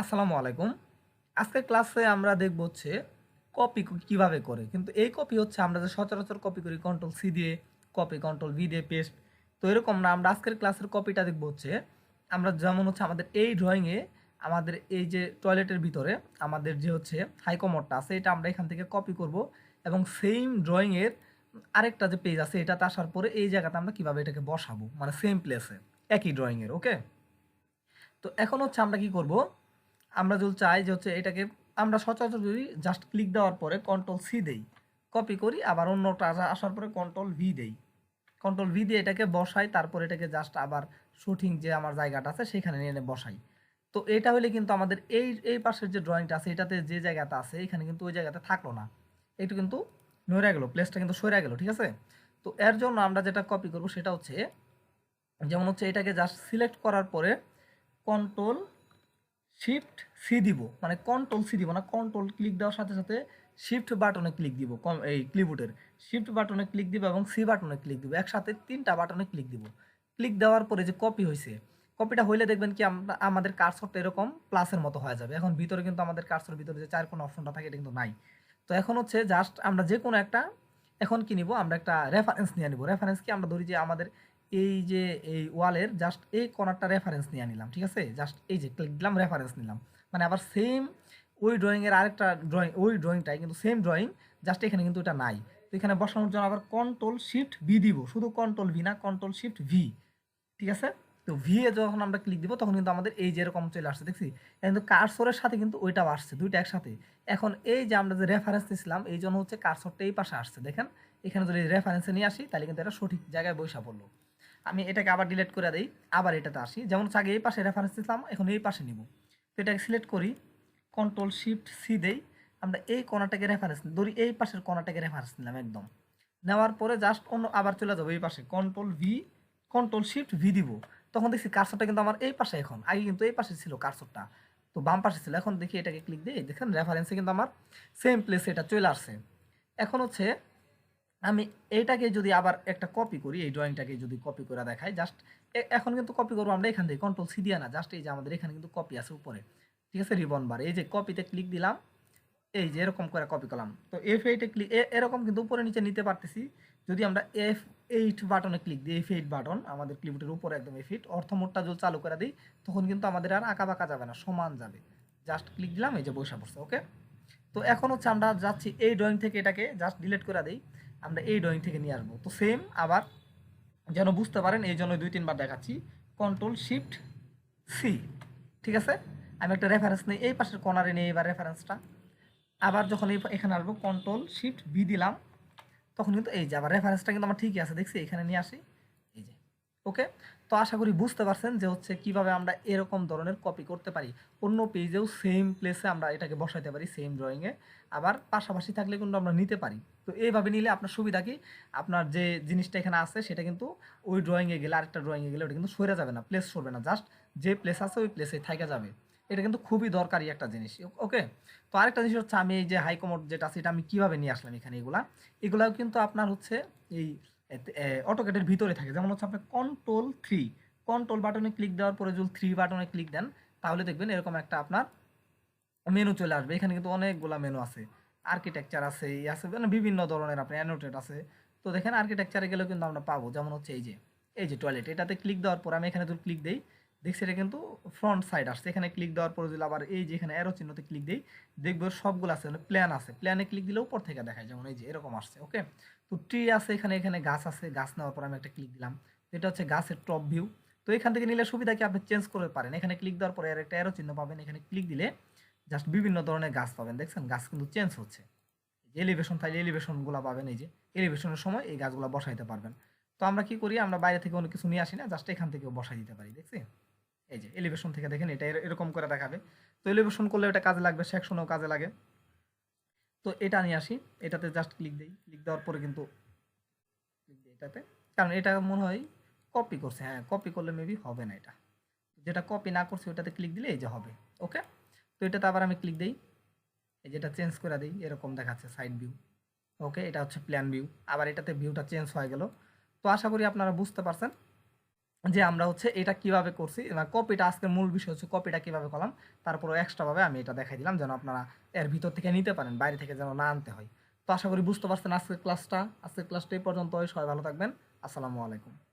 আসসালামু আলাইকুম। আজকের ক্লাসে আমরা দেখব হচ্ছে কপি কীভাবে করে। কিন্তু এই কপি হচ্ছে আমরা যে সচরাচর কপি করি কন্ট্রোল সি দিয়ে কপি কন্ট্রোল ভি দিয়ে পেস্ট তো এরকম না, আমরা আজকের ক্লাসের কপিটা দেখব হচ্ছে আমরা যেমন হচ্ছে আমাদের এই ড্রয়িংয়ে আমাদের এই যে টয়লেটের ভিতরে আমাদের যে হচ্ছে হাইকমোডটা আছে, এটা আমরা এখান থেকে কপি করব এবং সেম ড্রয়িংয়ের আরেকটা যে পেজ আছে, এটাতে আসার পরে এই জায়গাতে আমরা কীভাবে এটাকে বসাবো? মানে সেম প্লেসে একই ড্রয়িংয়ের ওকে তো এখন হচ্ছে আমরা কি করব? আমরা যদি চাই যে হচ্ছে এটাকে আমরা সচরাচর যদি জাস্ট ক্লিক দেওয়ার পরে কন্ট্রোল সি দেই কপি করি, আবার অন্যটা আসা- আসার পরে কন্ট্রোল ভি দেই। কন্ট্রোল ভি দিয়ে এটাকে বসাই, তারপর এটাকে জাস্ট আবার শুটিং যে আমার জায়গাটা আছে সেখানে নিয়ে এনে বসাই। তো এটা হলে কিন্তু আমাদের এই এই পাশের যে ড্রয়িংটা আছে, এটাতে যে জায়গাটা আছে, এখানে কিন্তু ওই জায়গাতে থাকল না। একটু কিন্তু নড়ে গেল প্লেসটা কিন্তু সরে গেল, ঠিক আছে? তো এর জন্য আমরা যেটা কপি করব সেটা হচ্ছে, যেমন হচ্ছে এটাকে জাস্ট সিলেক্ট করার পরে কন্ট্রোল শিফট সি দিব মানে কন্ট্রোল সি দিব, না কন্ট্রোল ক্লিক দেওয়ার সাথে সাথে শিফট বাটনে ক্লিক দিব এই ক্লিবোর্ডের শিফট বাটনে ক্লিক দিব এবং সি বাটনে ক্লিক দিব, একসাথে তিনটা বাটনে ক্লিক দিব। ক্লিক দেওয়ার পরে যে কপি হয়েছে কপিটা হইলে দেখবেন কি আমরা, আমাদের কার্সরটা এরকম প্লাসের মতো হয়ে যাবে। এখন ভিতরে কিন্তু আমাদের কার্সর ভিতরে যে চার কোনো অপশনটা থাকে, এটা কিন্তু নাই। তো এখন হচ্ছে জাস্ট আমরা যে কোনো একটা, এখন কি নিব? আমরা একটা রেফারেন্স নিয়ে নিব। রেফারেন্স কি? আমরা ধরি যে আমাদের এই যে, এই ওয়ালের জাস্ট এই কর্নারটা রেফারেন্স নিয়ে নিলাম, ঠিক আছে? জাস্ট এই যে ক্লিক দিলাম রেফারেন্স নিলাম। মানে আবার সেম ওই ড্রয়িংয়ের আরেকটা ড্রয়িং ওই ড্রয়িংটাই কিন্তু সেম ড্রয়িং জাস্ট এখানে কিন্তু এটা নাই। তো এখানে বসানোর জন্য আবার কন্ট্রোল শিফট ভি দিব। শুধু কন্ট্রোল ভি না কন্ট্রোল শিফট ভি ঠিক আছে? তো ভি এ যখন আমরা ক্লিক দিব, তখন কিন্তু আমাদের এই যে এরকম চলে আসছে, দেখছি? কিন্তু কার্সরের সাথে কিন্তু ওইটাও আসছে, দুইটা একসাথে। এখন এই যে আমরা যে রেফারেন্স দিয়েছিলাম এই জন্য হচ্ছে কার্সরটা এই পাশে আসছে। দেখেন, এখানে যদি রেফারেন্সে নিয়ে আসি, তাহলে কিন্তু এটা সঠিক জায়গায় বৈশা পড়ল। আমি এটাকে আবার ডিলেট করে দিই, আবার এটাতে আসি। যেমন আগে এই পাশে রেফারেন্স দিলাম এখন এই পাশে নিব। তো এটাকে সিলেক্ট করি কন্ট্রোল শিফট সি দেই। আমরা এই কোনাটাকে রেফারেন্স ধরি এই পাশের কোনাটাকে রেফারেন্স নিলাম একদম। নেওয়ার পরে জাস্ট অন্য আবার চলে যাব এই পাশে। Control V control shift V দিব। তখন দেখছি কার্সরটা কিন্তু আমার এই পাশে এখন। আগে কিন্তু এই পাশে ছিল কার্সরটা তো বাম পাশে ছিল। এখন দেখি এটাকে ক্লিক দিই দেখেন রেফারেন্সে কিন্তু আমার সেম প্লেসে এটা চলে আসছে। এখন হচ্ছে আমি এইটাকে যদি আবার একটা কপি করি, এই ড্রয়িংটাকে যদি কপি করে দেখাই জাস্ট এখন কিন্তু কপি করব আমরা এখান থেকে কন্ট্রোল সি দিয়ে না জাস্ট এই যে আমাদের এখানে কিন্তু কপি আছে উপরে। ঠিক আছে রিবন বার এই যে কপিতে ক্লিক দিলাম, এই যে এরকম করে কপি করলাম। তো এফ এইটে ক্লিক এরকম কিন্তু উপরে নিচে নিতে পারতেছি। যদি আমরা এফ এইট বাটনে ক্লিক দিই এফ এইট বাটন আমাদের ক্লিপটের উপরে একদম এফ এইট অর্থ মোডটা যদি চালু করে দিই, তখন কিন্তু আমাদের আর আঁকা বাঁকা যাবে না, সমান যাবে। জাস্ট ক্লিক দিলাম, এই যে বৈশা পড়ছে ওকে তো এখন হচ্ছে আমরা যাচ্ছি এই ড্রয়িং থেকে এটাকে জাস্ট ডিলিট করে দিই। আমরা এই ড্রয়িং থেকে নিয়ে আসব। তো সেম আবার যেন বুঝতে পারেন, এই জন্য দুই, তিনবার দেখাচ্ছি। কন্ট্রোল শিফট সি ঠিক আছে? আমি একটা রেফারেন্স নিই, এই পাশের কর্নারে নিই এবার রেফারেন্সটা আবার যখন এই এখানে আসব কন্ট্রোল শিফট বি দিলাম, তখন কিন্তু এই যে আবার রেফারেন্সটা কিন্তু আমার ঠিকই আছে, দেখছি এখানে নিয়ে আসি। ওকে? তো আশা করি বুঝতে পারছেন যে হচ্ছে কীভাবে আমরা এরকম ধরনের কপি করতে পারি। অন্য পেজেও সেম প্লেসে আমরা এটাকে বসাইতে পারি সেম ড্রয়িংয়ে আবার পাশাপাশি থাকলে কিন্তু আমরা নিতে পারি। তো এইভাবে নিলে আপনার সুবিধা কি? আপনার যে জিনিসটা এখানে আছে সেটা কিন্তু ওই ড্রয়িংয়ে গেলে আরেকটা ড্রয়িংয়ে গেলে ওটা কিন্তু সরে যাবে না প্লেস সরবে না। জাস্ট যে প্লেস আছে ওই প্লেসে থাকা যাবে। এটা কিন্তু খুবই দরকারি একটা জিনিস, ওকে? তো আরেকটা জিনিস হচ্ছে আমি এই যে হাইকমোড যেটা আছে এটা আমি কীভাবে নিয়ে আসলাম এখানে এগুলা? এগুলাও কিন্তু আপনার হচ্ছে এই অটোকেটের ভিতরে থাকে। যেমন হচ্ছে আপনি কন্ট্রোল থ্রি কন্ট্রোল বাটনে ক্লিক দেওয়ার পরে যদি থ্রি বাটনে ক্লিক দেন, তাহলে দেখবেন এরকম একটা আপনার মেনু চলে আসবে। এখানে কিন্তু অনেকগুলা মেনু আছে। আর্কিটেকচার আছে, এই আছে মানে বিভিন্ন ধরনের আপনি অ্যানোটেট আছে। তো দেখেন আর্কিটেকচারে গেলেও কিন্তু আমরা পাবো। যেমন হচ্ছে এই যে এই যে টয়লেট এটাতে ক্লিক দেওয়ার পর আমি এখানে যদি ক্লিক দিই দেখছি এটা কিন্তু ফ্রন্ট সাইড আসছে। এখানে ক্লিক দেওয়ার পরে যদি আবার এই যে এখানে অ্যারো চিহ্নতে ক্লিক দিই, দেখব সবগুলো আছে মানে প্ল্যান আছে। প্ল্যানে ক্লিক দিলে উপর থেকে দেখায়, যেমন এই যে এরকম আসছে ওকে তো ট্রি আছে, এখানে এখানে গাছ আছে, গাছ নেওয়ার পর আমি একটা ক্লিক দিলাম। এটা হচ্ছে গাছের টপ ভিউ তো এখান থেকে নিলে সুবিধা কি? আপনি চেঞ্জ করতে পারেন। এখানে ক্লিক দেওয়ার পরে আর একটা অ্যারো চিহ্ন পাবেন। এখানে ক্লিক দিলে জাস্ট বিভিন্ন ধরনের গাছ পাবেন। দেখছেন? গাছ কিন্তু চেঞ্জ হচ্ছে। এলিভেশন থাকলে এলিভেশনগুলো পাবেন, এই যে এলিভেশনের সময় এই গাছগুলো বসাইতে পারবেন। তো আমরা কি করি? আমরা বাইরে থেকে অনেক কিছু নিয়ে আসি না জাস্ট এখান থেকেও বসাই দিতে পারি, দেখছি? এই যে এলিভেশন থেকে দেখেন এটা এরকম করে দেখাবে। তো এলিভেশন করলে এটা কাজে লাগবে সেকশনেও কাজে লাগে। তো এটা নিয়ে আসি, এটাতে জাস্ট ক্লিক দিই। ক্লিক দেওয়ার পরে কিন্তু click দিই এটাতে। কারণ এটা মনে হয় কপি করছে। হ্যাঁ কপি করলে মেবি হবে না এটা। যেটা কপি না করছে, ওটাতে ক্লিক দিলে এই যে হবে। ওকে তো এটাতে আবার আমি ক্লিক দিই। এই যেটা চেঞ্জ করে দিই, এরকম দেখাচ্ছে সাইড ভিউ ওকে এটা হচ্ছে প্ল্যান ভিউ আবার এটাতে ভিউটা চেঞ্জ হয়ে গেল। তো আশা করি আপনারা বুঝতে পারছেন। যে আমরা হচ্ছে এটা কীভাবে করছি কপিটা আজকের মূল বিষয় হচ্ছে কপিটা কীভাবে করলাম তারপরে এক্সট্রাভাবে আমি এটা দেখাই দিলাম যেন আপনারা এর ভিতর থেকে নিতে পারেন, বাইরে থেকে যেন না আনতে হয়। তো আশা করি বুঝতে পারছেন আজকের ক্লাসটা আজকের ক্লাসটা এই পর্যন্ত সবাই ভালো থাকবেন। আসসালামু আলাইকুম।